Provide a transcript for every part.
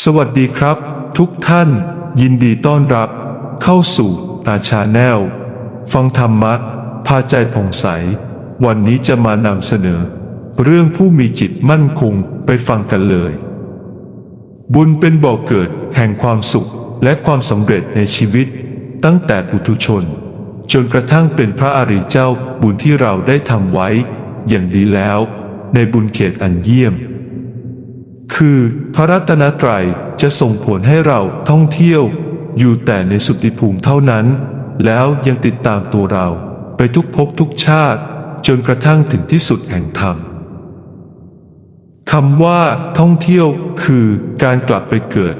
สวัสดีครับ ทุกท่าน ยินดีต้อนรับ เข้าสู่อาชาแนล ฟังธรรมะพาใจผ่องใส วันนี้จะมานำเสนอ เรื่องผู้มีจิตมั่นคงไปฟังกันเลย บุญเป็นบ่อกเกิดแห่งความสุขและความสำเร็จในชีวิต ตั้งแต่ปุถุชน จนกระทั่งเป็นพระอริยเจ้าบุญที่เราได้ทำไว้ อย่างดีแล้ว ในบุญเขตอันเยี่ยม คือพระรัตนตรัยจะส่งผลให้เราท่องเที่ยว อยู่แต่ในสุติภูมิเท่านั้น แล้วยังติดตามตัวเราไปทุกภพทุกชาติ จนกระทั่งถึงที่สุดแห่งธรรมคำว่าท่องเที่ยวคือการกลับไปเกิด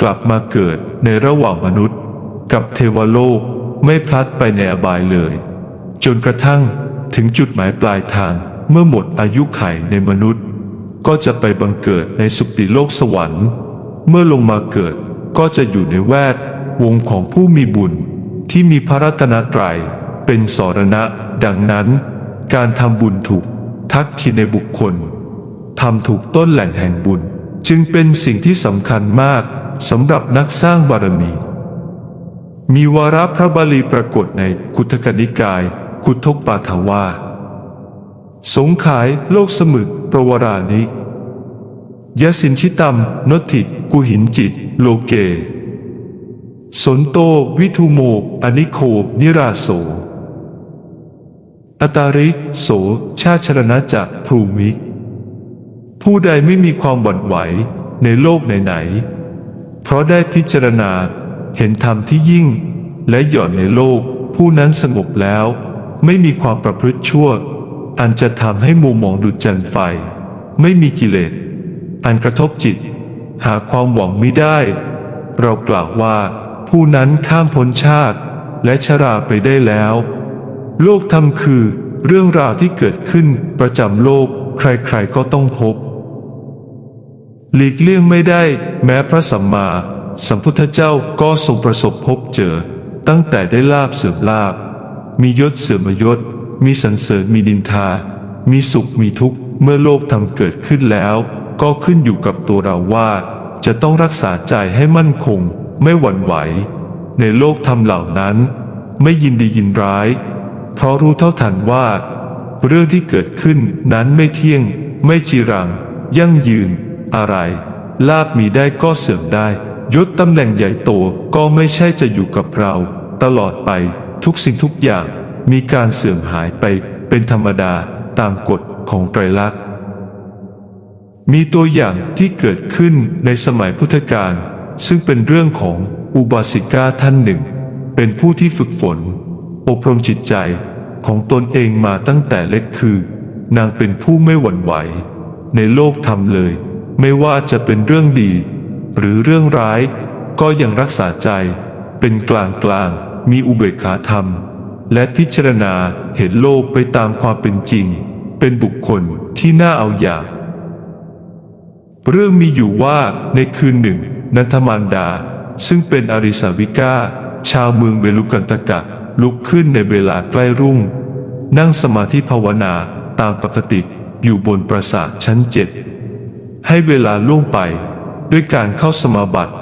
กลับมาเกิดในระหว่างมนุษย์ กับเทวโลกไม่พลัดไปในอบายเลย จนกระทั่งถึงจุดหมายปลายทางเมื่อหมดอายุไขในมนุษย์ ก็จะไปบังเกิดในสุติโลกสวรรค์ เมื่อลงมาเกิดก็จะอยู่ในแวดวงของผู้มีบุญที่มีพระรัตนตรัยเป็นสรณะ ดังนั้น การทำบุญถูกทักคิในบุคคลทำถูกต้นแหล่งแห่งบุญ จึงเป็นสิ่งที่สำคัญมากสำหรับนักสร้างบารมี มีวาระพระบาลีปรากฏในคุทกนิกาย คุทกปาทวาสสงขายโลกสมึก ประวรานิยสินชิตัมนติกุหินจิต โลเก สนโตวิทุโมอนิโคนิราโสอตาริโสชาชรณจักภูมิผู้ใดไม่มีความหวั่นไหวในโลกไหนๆเพราะได้พิจารณาเห็นธรรมที่ยิ่ง และหย่อนในโลก ผู้นั้นสงบแล้ว ไม่มีความประพฤติชั่ว อันจะทำให้มัวหมองดุจจันทร์ไฟ ไม่มีกิเลส อันกระทบจิต หาความหวังไม่ได้ เรากล่าวว่า ผู้นั้นข้ามพ้นชาติ และชราไปได้แล้ว โลกธรรมคือ เรื่องราวที่เกิดขึ้นประจำโลกใครๆก็ต้องพบ หลีกเลี่ยงไม่ได้ แม้พระสัมมาสัมพุทธเจ้าก็ทรงประสบพบเจอ ตั้งแต่ได้ลาบเสื่อมลาบ มียศเสื่อมยศ มีสรรเสริญมีดินทา มีสุขมีทุกข์ เมื่อโลกทำเกิดขึ้นแล้ว ก็ขึ้นอยู่กับตัวเราว่า จะต้องรักษาใจให้มั่นคง ไม่หวั่นไหว ในโลกธรรมเหล่านั้น ไม่ยินดียินร้าย เพราะรู้เท่าทันว่า เรื่องที่เกิดขึ้นนั้นไม่เที่ยง ไม่จีรัง ยั่งยืน อะไร ลาบมีได้ก็เสื่อมได้ยศตำแหน่งใหญ่โตก็ไม่ใช่จะอยู่กับเรา ตลอดไปทุกสิ่งทุกอย่าง มีการเสื่อมหายไปเป็นธรรมดาตามกฎของไตรลักษณ์ มีตัวอย่างที่เกิดขึ้นในสมัยพุทธกาลซึ่งเป็นเรื่องของอุบาสิกาท่านหนึ่ง เป็นผู้ที่ฝึกฝน อบรมจิตใจของตนเองมาตั้งแต่เล็กคือ นางเป็นผู้ไม่หวั่นไหว ในโลกธรรมเลย ไม่ว่าจะเป็นเรื่องดี หรือเรื่องร้าย ก็ยังรักษาใจ เป็นกลางกลางมีอุเบกขาธรรม และพิจารณาเห็นโลกไปตามความเป็นจริง เป็นบุคคลที่น่าเอาอย่าง เรื่องมีอยู่ว่าในคืนหนึ่ง นันทมารดา ซึ่งเป็นอริสาวิกาชาวเมืองเวลุกันตกะลุกขึ้นในเวลาใกล้รุ่ง นั่งสมาธิภาวนาตามปกติอยู่บนปราสาทชั้นเจ็ดให้เวลาล่วงไปด้วยการเข้าสมาบัติ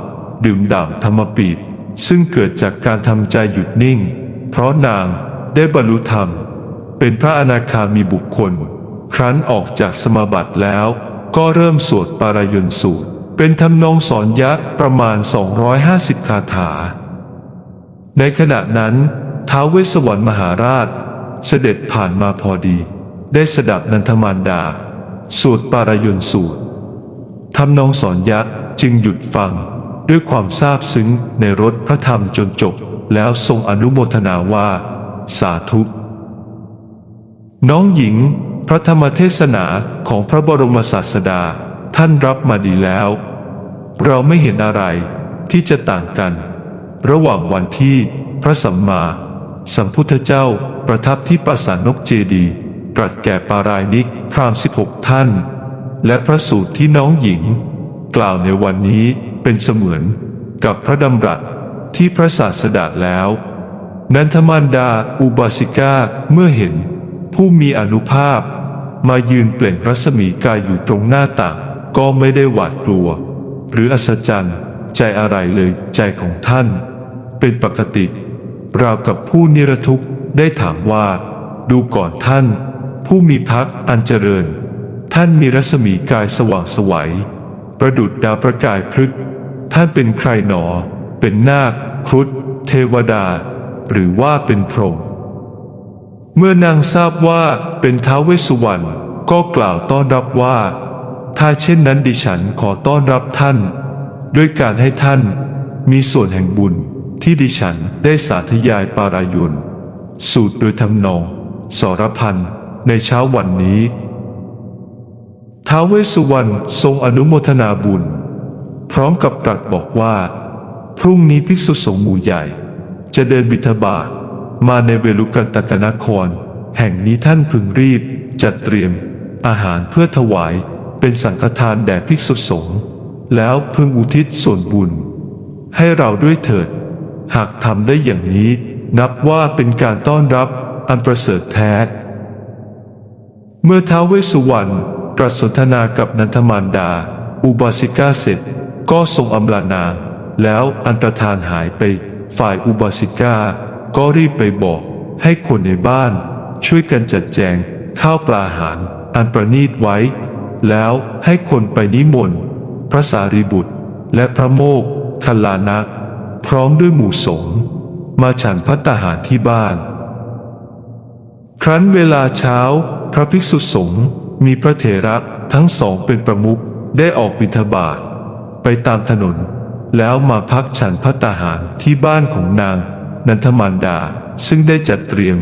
ดื่มด่ำธรรมปีดซึ่งเกิดจากการทำใจหยุดนิ่ง เพราะนางได้บรรลุธรรม เป็นพระอนาคามีบุคคล ครั้นออกจากสมาบัติแล้ว ก็เริ่มสวดปารายนสูตร เป็นทำนองสอนยักษ์ประมาณ 250 คาถา ในขณะนั้นท้าวเวสสวรรค์มหาราช เสด็จผ่านมาพอดี ได้สดับนันทมารดา สวดปารายนสูตรทำนองสอนยักษ์จึงหยุดฟังด้วยความซาบซึ้งในรถพระธรรมจนจบ แล้วทรงอนุโมทนาว่า สาธุ น้องหญิง พระธรรมเทศนาของพระบรมศาสดาท่านรับมาดีแล้ว เราไม่เห็นอะไรที่จะต่างกัน ระหว่างวันที่พระสัมมาสัมพุทธเจ้าประทับที่ปราสาทนกเจดีตรัสแก่ปารายนิกพรามสิบหกท่าน และพระสูตรที่น้องหญิง กล่าวในวันนี้เป็นเสมือนกับพระดำรัส ที่พระศาสดาแล้ว นันทมารดาอุบาสิกาเมื่อเห็น ผู้มีอนุภาพ มายืนเปล่งรัศมีกายอยู่ตรงหน้าต่าง ก็ไม่ได้หวาดกลัว หรืออัศจรรย์ ใจอะไรเลยใจของท่าน เป็นปกติราวกับผู้นิรทุกข์ได้ถามว่า ดูก่อนท่าน ผู้มีพักอันเจริญ ท่านมีรัศมีกายสว่างไสวัยประดุดดาวประกายพฤกท่านเป็นใครหนอ เป็นนาคครุฑเทวดา หรือว่าเป็นพรหมเมื่อนางทราบว่าเป็นท้าวเวสสุวรรณก็กล่าวต้อนรับว่า ถ้าเช่นนั้นดิฉันขอต้อนรับท่าน ด้วยการให้ท่านมีส่วนแห่งบุญที่ดิฉันได้สาธยายปารายนสูตรโดยทำนอง สรพันในเช้าวันนี้ท้าวเวสสุวรรณทรงอนุโมทนาบุญ พร้อมกับตรัสบอกว่า พรุ่งนี้ภิกษุสงฆ์หมู่ใหญ่ จะเดินบิณฑบาตมาในเวลุกันตกนคร แห่งนี้ท่านพึงรีบ จัดเตรียม อาหารเพื่อถวายเป็นสังฆทานแด่ภิกษุสงฆ์แล้วพึงอุทิศส่วนบุญ ให้เราด้วยเถิด หากทำได้อย่างนี้ นับว่าเป็นการต้อนรับอันประเสริฐแท้ เมื่อท้าวเวสสุวรรณตรัสสนทนากับนันทมารดา อุบาสิกาเสร็จก็ทรงอำลานาง แล้วอันตรธานหายไปฝ่ายอุบาสิกา ก็รีบไปบอก ให้คนในบ้าน ช่วยกันจัดแจง ข้าวปลาอาหาร อันประนีตไว้ แล้วให้คนไปนิมนต์พระสารีบุตร และพระโมกขลานัก พร้อมด้วยหมู่สงฆ์มาฉันพัตตาหารที่บ้าน ครั้นเวลาเช้า พระภิกษุสงฆ์มีพระเถระทั้งสองเป็นประมุขได้ออกบิณฑบาตไปตามถนน แล้วมาพักฉันพัตตาหารที่บ้านของนาง นันทมารดาซึ่งได้จัดเตรียม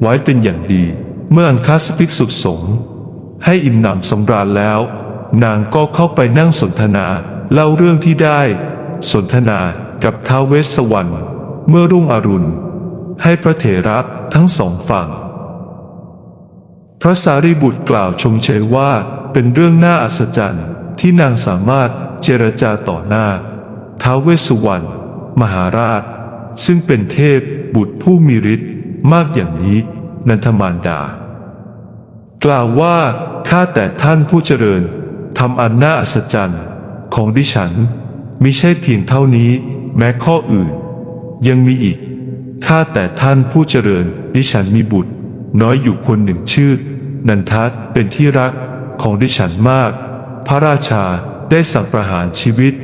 ไว้เป็นอย่างดี เมื่ออันคาสภิกษุสงฆ์ให้อิ่มหนำสำราญแล้ว นางก็เข้าไปนั่งสนทนาเล่าเรื่องที่ได้ สนทนากับท้าวเวสสวรรณเมื่อรุ่งอรุณ ให้พระเถระทั้งสองฟังพระสารีบุตรกล่าวชมเชยว่าเป็นเรื่องน่าอัศจรรย์ที่นางสามารถเจรจาต่อหน้า ท้าวเวสสุวรรณมหาราช ซึ่งเป็นเทพบุตรผู้มีฤทธิ์มากอย่างนี้ นันทมารดา กล่าวว่าข้าแต่ท่านผู้เจริญทำอันน่าอัศจรรย์ของดิฉันมิใช่เพียงเท่านี้แม้ข้ออื่น ยังมีอีกข้าแต่ท่านผู้เจริญดิฉันมีบุตร น้อยอยู่คนหนึ่งชื่อ นันทัศเป็นที่รักของดิฉันมาก พระราชาได้สั่งประหารชีวิต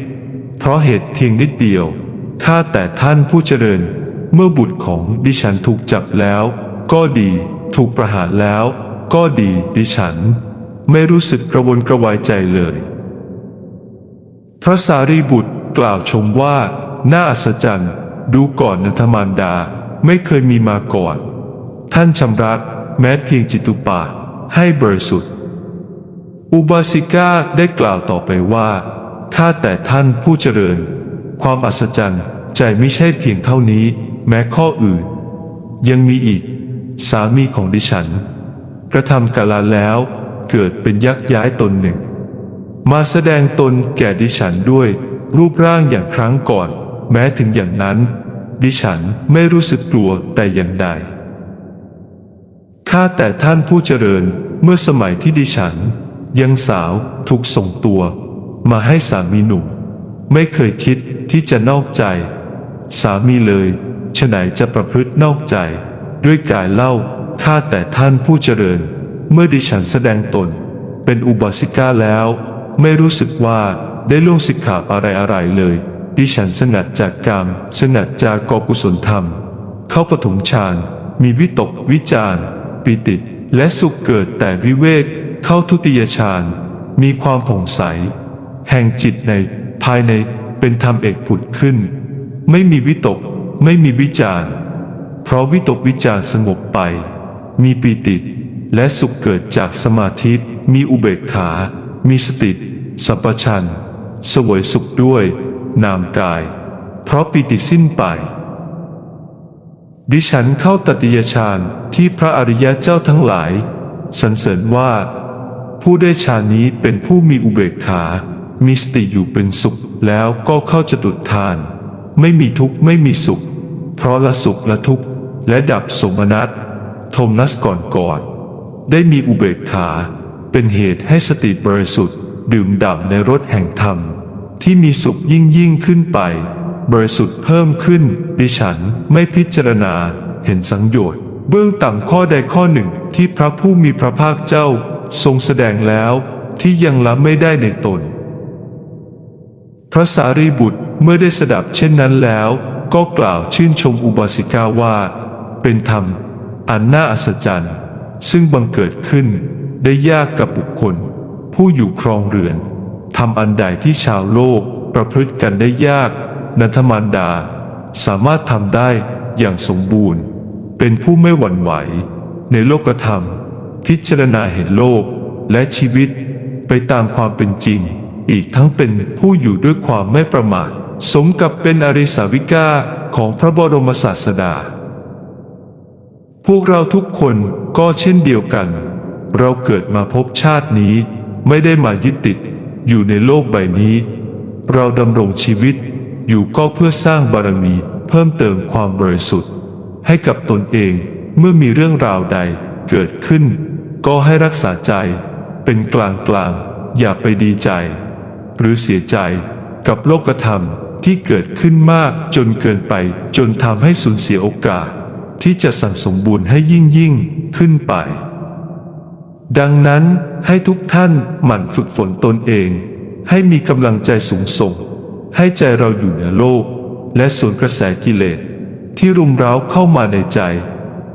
เพราะเหตุเพียงนิดเดียวข้าแต่ท่านผู้เจริญ เมื่อบุตรของดิฉันถูกจับแล้ว ก็ดี ถูกประหารแล้ว ก็ดีดิฉัน ไม่รู้สึกกระวนกระวายใจเลย พระสารีบุตรกล่าวชมว่า น่าอัศจรรย์ดูก่อนนันทมารดาไม่เคยมีมาก่อน ท่านชำระแม้เพียงจิตุปาให้บริสุทธิ์ อุบาสิกาได้กล่าวต่อไปว่า ข้าแต่ท่านผู้เจริญ ความอัศจรรย์ใจไม่ใช่เพียงเท่านี้ แม้ข้ออื่น ยังมีอีก สามีของดิฉัน กระทำกาลาแล้ว เกิดเป็นยักษ์ย้ายตนหนึ่ง มาแสดงตนแก่ดิฉันด้วย รูปร่างอย่างครั้งก่อน แม้ถึงอย่างนั้น ดิฉันไม่รู้สึกกลัวแต่อย่างใดข้าแต่ท่านผู้เจริญเมื่อสมัยที่ดิฉัน ยังสาวถูกส่งตัว มาให้สามีหนุ่มไม่เคยคิดที่จะนอกใจ สามีเลยฉไหนจะประพฤตินอกใจ ด้วยกายเล่าข้าแต่ท่านผู้เจริญ เมื่อดิฉันแสดงตน เป็นอุบาสิกาแล้ว ไม่รู้สึกว่าได้ล่วงสิกขาอะไรอะไรเลย ดิฉันสงัดจากกรรม สงัดจากกอกุศลธรรม เข้าปฐมฌานมีวิตกวิจารปิติ และสุขเกิดแต่วิเวกเข้าทุติยฌานมีความผ่องใส แห่งจิตในภายในเป็นธรรมเอกผุดขึ้น ไม่มีวิตก ไม่มีวิจารเพราะวิตกวิจารสงบไป มีปีติ และสุขเกิดจากสมาธิมีอุเบกขา มีสติ สัพชัญสวยสุขด้วย นามกาย เพราะปีติสิ้นไป ดิฉันเข้าตติยฌานที่พระอริยะเจ้าทั้งหลาย สรรเสริญว่า ผู้ได้ฌานนี้เป็นผู้มีอุเบกขา มีสติอยู่เป็นสุขแล้วก็เข้าจตุทาน ไม่มีทุกข์ไม่มีสุข เพราะละสุขละทุกข์และดับสมนัตโทมนัสก่อนก่อน ได้มีอุเบกขา เป็นเหตุให้สติบริสุทธิ์ ดื่มด่ำในรสแห่งธรรม ที่มีสุขยิ่งยิ่งขึ้นไป บริสุทธิ์เพิ่มขึ้น ดิฉันไม่พิจารณาเห็นสังโยชน์เบื้องต่ำข้อใดข้อหนึ่งที่พระผู้มีพระภาคเจ้า ทรงแสดงแล้วที่ยังละไม่ได้ในตน พระสารีบุตรเมื่อได้สดับเช่นนั้นแล้ว ก็กล่าวชื่นชมอุบาสิกาว่า เป็นธรรม อันน่าอัศจรรย์ ซึ่งบังเกิดขึ้นได้ยากกับบุคคล ผู้อยู่ครองเรือนทำอันใดที่ชาวโลกประพฤติกันได้ยาก นันทมารดา สามารถทำได้อย่างสมบูรณ์ เป็นผู้ไม่หวั่นไหว ในโลกธรรม พิจารณาเห็นโลกและชีวิตไปตามความเป็นจริง อีกทั้งเป็นผู้อยู่ด้วยความไม่ประมาท สมกับเป็นอริสาวิกาของพระบรมศาสดา พวกเราทุกคนก็เช่นเดียวกัน เราเกิดมาพบชาตินี้ ไม่ได้มายึดติด อยู่ในโลกใบนี้ เราดำรงชีวิตอยู่ก็เพื่อสร้างบารมีเพิ่มเติมความบริสุทธิ์ ให้กับตนเองเมื่อมีเรื่องราวใดเกิดขึ้น ก็ให้รักษาใจ เป็นกลางกลางอย่าไปดีใจ หรือเสียใจกับโลกธรรมที่เกิดขึ้นมากจนเกินไปจนทำให้สูญเสียโอกาส ที่จะสั่งสมบูรณ์ให้ยิ่งยิ่งขึ้นไป ดังนั้นให้ทุกท่านหมั่นฝึกฝนตนเอง ให้มีกำลังใจสูงส่ง ให้ใจเราอยู่เหนือโลก และส่วนกระแสกิเลสที่รุมเร้าเข้ามาในใจ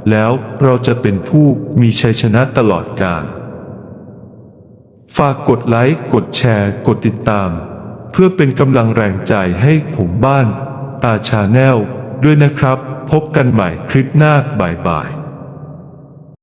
แล้วเราจะเป็นผู้มีชัยชนะตลอดกาล ฝากกดไลค์ กดแชร์ กดติดตาม เพื่อเป็นกำลังแรงใจให้ผมบ้าน ตาชาแนลด้วยนะครับ พบกันใหม่คลิปหน้าบ่ายๆ